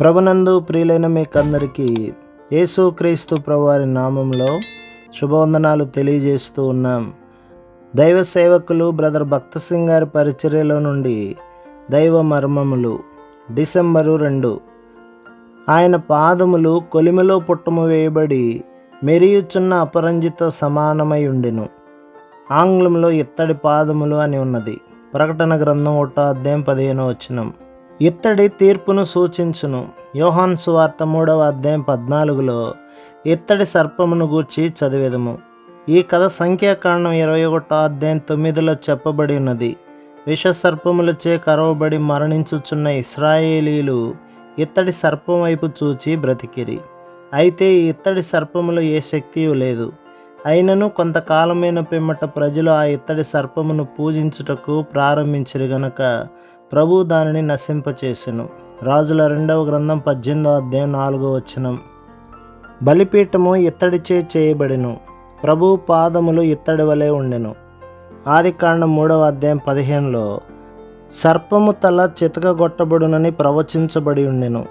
ప్రభునందు ప్రియులైన మీకందరికీ యేసుక్రీస్తు ప్రభువారి నామంలో శుభవందనాలు తెలియజేస్తూ ఉన్నాం. దైవ సేవకులు బ్రదర్ భక్త సింగ్ గారి పరిచర్యలో నుండి దైవ మర్మములు డిసెంబరు రెండు. ఆయన పాదములు కొలిమిలో పుట్టము వేయబడి మెరియుచున్న అపరంజితో సమానమై ఉండెను. ఆంగ్లంలో ఇత్తడి పాదములు అని ఉన్నది. ప్రకటన గ్రంథం ఒకటో అధ్యాయం పదిహేను వచనం. ఇత్తడి తీర్పును సూచించును. యోహాన్ సువార్త మూడవ అధ్యాయం పద్నాలుగులో ఇత్తడి సర్పమును గూర్చి చదివేదము. ఈ కథ సంఖ్యాకాండం ఇరవై ఒకటో అధ్యాయం తొమ్మిదిలో చెప్పబడి ఉన్నది. విష సర్పములచే కరవబడి మరణించుచున్న ఇస్రాయేలీలు ఇత్తడి సర్పం వైపు చూచి బ్రతికిరి. అయితే ఈ ఇత్తడి సర్పములో ఏ శక్తియు లేదు. అయినను కొంతకాలమైన పిమ్మట ప్రజలు ఆ ఇత్తడి సర్పమును పూజించుటకు ప్రారంభించరు గనక ప్రభు దానిని నశింపచేసెను. రాజుల రెండవ గ్రంథం పద్దెనిమిదో అధ్యాయం నాలుగో వచనం. బలిపీఠము ఇత్తడిచే చేయబడెను. ప్రభు పాదములు ఇత్తడి వలె ఉండెను. ఆది కాండం మూడవ అధ్యాయం పదిహేనులో సర్పము తల చితకగొట్టబడునని ప్రవచించబడి ఉండెను.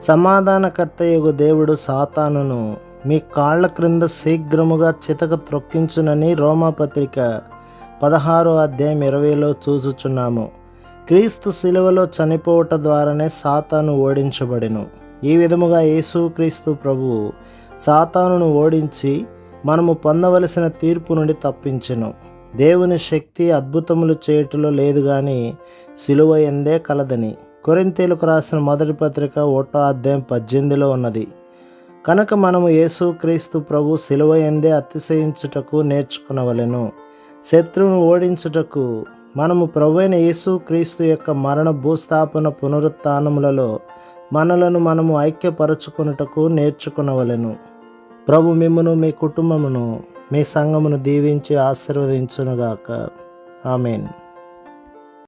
సమాధానకర్తయగు దేవుడు సాతానును మీ కాళ్ళ క్రింద శీఘ్రముగా చితక త్రొక్కించునని రోమాపత్రిక పదహారో అధ్యాయం ఇరవైలో చూసుచున్నాము క్రీస్తు శిలువలో చనిపోవట ద్వారానే సాతాను ఓడించబడెను. ఈ విధముగా యేసుక్రీస్తు ప్రభువు సాతానును ఓడించి మనము పొందవలసిన తీర్పు నుండి తప్పించెను. దేవుని శక్తి అద్భుతములు చేయుటలో లేదు కానీ సిలువ ఎందే కలదని. కొరింతేలకు రాసిన మొదటి పత్రిక ఓటో అధ్యాయం పద్దెనిమిదిలో ఉన్నది. కనుక మనము యేసుక్రీస్తు ప్రభు సిలువ ఎందే అతిశయించుటకు నేర్చుకునవలెను. శత్రువును ఓడించుటకు మనము ప్రభువైన యేసుక్రీస్తు యొక్క మరణ భూస్థాపన పునరుత్నములలో మనలను మనము ఐక్యపరచుకొనుటకు నేర్చుకునవలెను. ప్రభు మిమ్మను మీ కుటుంబమును మీ సంఘమును దీవించి ఆశీర్వదించునుగాక. ఆమెన్.